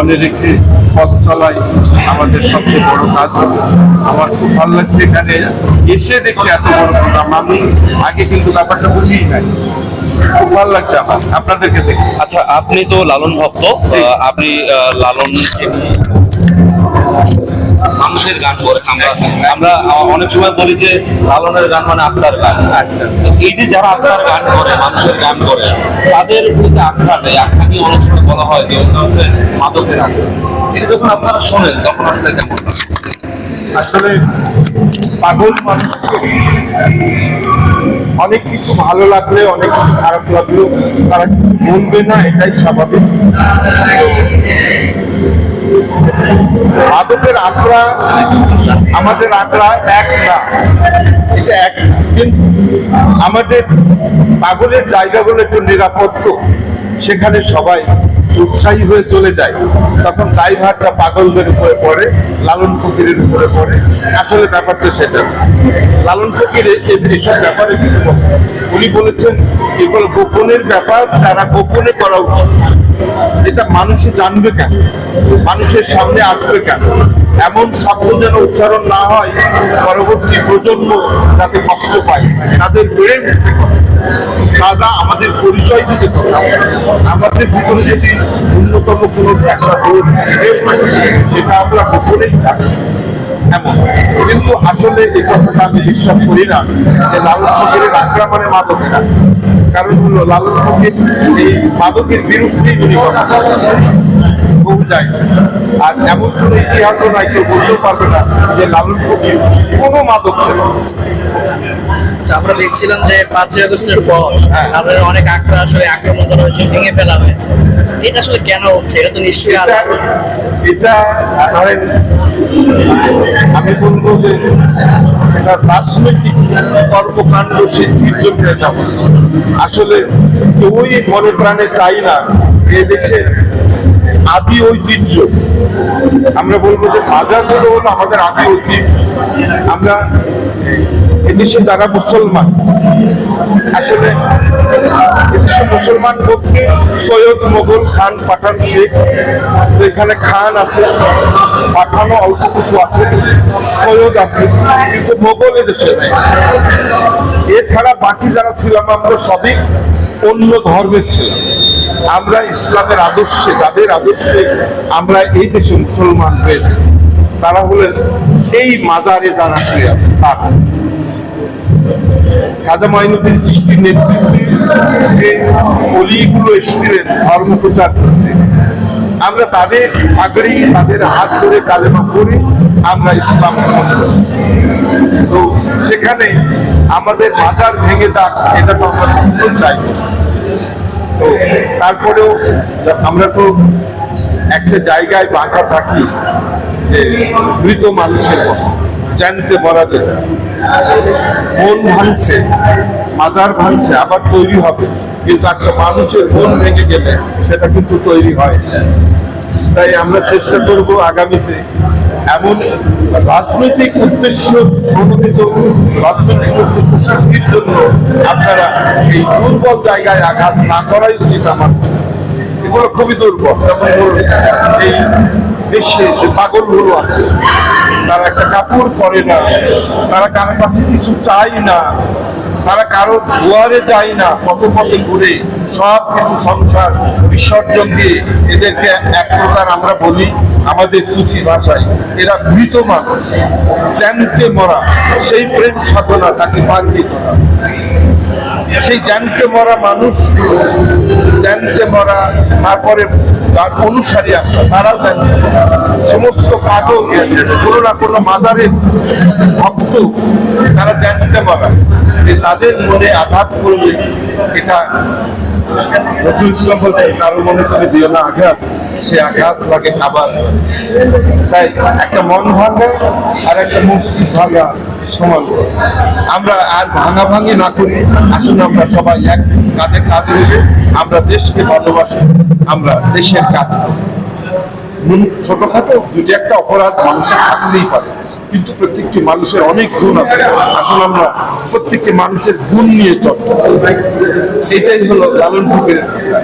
মনে রেখে পথ চলাই আমাদের সবচেয়ে বড় কাজ। আমার খুব ভালো লাগছে এখানে এসে দেখছি এত বড় প্রোগ্রাম আমি আগে কিন্তু ব্যাপারটা বুঝি নাই। খুব ভালো লাগছে আমার। আপনাদেরকে দেখে। আচ্ছা আপনি তো লালন ভক্ত। আপনি লালন মানুষের গান করে আমরা। আমরা অনেক সময় বলি যে লালনের গান মানে আপনার গান। এই যে যারা আপনার গান করে, মানুষের গান করে, তাদের যে আখ্যাটা এই আখ্যাকে অনেক সময় বলা হয় যে মাদকের আখ্যা। এটা যখন আপনারা শোনেন, তখন আসলে কেমন আসলে পাগল মানুষকে অনেক কিছু ভালো লাগলে, অনেক কিছু খারাপ লাগলেও তারা কিছু বলবে না, এটাই স্বাভাবিক। মাদকের আঁকড়া আমাদের আঁকড়া এক না। এটা এক। কিন্তু আমাদের পাগলের জায়গাগুলো একটু নিরাপদ তো সেখানে সবাই উৎসাহী হয়ে চলে যায়। তখন ড্রাইভারটা পাগলদের উপরে পড়ে, লালন ফকিরের উপরে পড়ে। আসলে ব্যাপারটা সেটা লালন ফকির এসব ব্যাপারে কিছু উনি বলেছেন, এগুলো গোপনের ব্যাপার, তারা গোপনে করা উচিত। এটা মানুষে জানবে কেন? মানুষের সামনে আসবে কেন? এমন শব্দ যেন উচ্চারণ না হয়, পরবর্তী প্রজন্ম যাতে কষ্ট পায়, তাদের বেড়ে উঠতে। তারা আমাদের পরিচয় দিতে আমাদের ভিতরে যদি অন্যতম কোনো পেশা দোষ সেটা আমরা গোপনেই থাকি এমন কিন্তু আসলে এই কথাটা আমি বিশ্বাস করি না যে লালন ফকিরের আগ্রা মানে মাদকেরা। কারণ হলো লালন ফকির এই মাদকের বিরুদ্ধেই উনি আর এমন কোনো ইতিহাসও নাই, কেউ বলতেও পারবে না যে লালন ফকির কোনো মাদক ছিল। আচ্ছা, আমরা দেখছিলাম যে পাঁচই আগস্টের পর হ্যাঁ। আমাদের অনেক আক্রা আসলে আক্রমণ করা হয়েছে ভেঙে ফেলা হয়েছে। এটা আসলে কেন হচ্ছে? এটা তো নিশ্চয়ই আলাদা। এটা ধরেন আমি বলব যে এটা রাজনৈতিক কর্মকাণ্ড সিদ্ধির জন্য এটা হচ্ছে। আসলে কেউই মনে প্রাণে চাই না এ দেশের আদি ঐতিহ্য। আমরা বলব যে বাজারগুলো হলো আমাদের আদি ঐতিহ্য। আমরা এদেশে যারা মুসলমান, আসলে এদেশে মুসলমান বলতে সৈয়দ মোগল খান পাঠান শেখ তো এখানে খান আছে, পাঠানো অল্প কিছু আছে, সৈয়দ আছে, কিন্তু মোগল এদেশে এছাড়া বাকি যারা ছিলাম, আমরা সবই অন্য ধর্মের ছিলাম। আমরা ইসলামের আদর্শে, যাদের আদর্শে আমরা এই দেশে মুসলমান হয়েছি। তারা হলেন এই মাজারে যারা শুয়ে আছে, তারা। খাজা মাইনুদ্দিন চিস্তির নেতৃত্বে যে অলিগুলো এসেছিলেন ধর্ম প্রচার করতে, আমরা তাদের পাগড়ি তাদের হাত ধরে কালেমা করে আমরা ইসলাম গ্রহণ তো সেখানে আমাদের বাজার ভেঙে যাক, এটা তো আমরা চাই। তো তারপরেও আমরা তো একটা জায়গায় বাঁধা থাকি যে মৃত মানুষের কথা জানতে মরা যেটা মন ভাঙছে, মাজার ভাঙছে, আবার তৈরি হবে। কিন্তু একটা মানুষের মন ভেঙে গেলে সেটা কিন্তু তৈরি হয় তাই আমরা চেষ্টা করব আগামীতে এমন রাজনৈতিক উদ্দেশ্য প্রণোদিত, রাজনৈতিক উদ্দেশ্য সিদ্ধির জন্য আপনারা এই দুর্বল জায়গায় আঘাত না করাই উচিত আমার। এগুলো খুবই দুর্বল। এই দেশে যে পাগলগুলো আছে, তারা একটা কাপড় পরে না, তারা কারও কাছে কিছু চাই না, তারা কারও দুয়ারে যায় না কত পথে ঘুরে সব কিছু সংসার বিসর্জন দিয়ে এদেরকে এক প্রকার আমরা বলি আমাদের সুফি ভাষায়। এরা মৃত মানুষ জ্যান্তে মরা, সেই প্রেম সাধনা তাকে বান্ধিত সেই জ্যান্তে মরা মানুষ জ্যান্তে মরা তারপরে তার অনুসারী আপনার তারাও মরা। সমস্ত পাগল কোনো না কোনো মাদারের ভক্ত, তারা জানতে মরা যে তাদের মনে আঘাত করবে এটা রসুল ইসলাম বলছে কারও মনে তুমি দিও না, আঘাত সে আঘাত লাগে আবার তাই একটা মন ভাঙা আর একটা মসজিদ ভাঙা সমান। আমরা আর ভাঙা ভাঙি না করি। আসুন আমরা সবাই এক কাঁধে কাঁধ মিলে আমরা দেশকে ভালোবাসি, আমরা দেশের কাজ ছোটখাটো দুটি একটা অপরাধ মানুষের থাকতেই পারে, কিন্তু প্রত্যেকটি মানুষের অনেক গুণ আছে। আসলে আমরা প্রত্যেকটি মানুষের গুণ নিয়ে চর্চা এটাই হলো লালন ফকিরের কথা।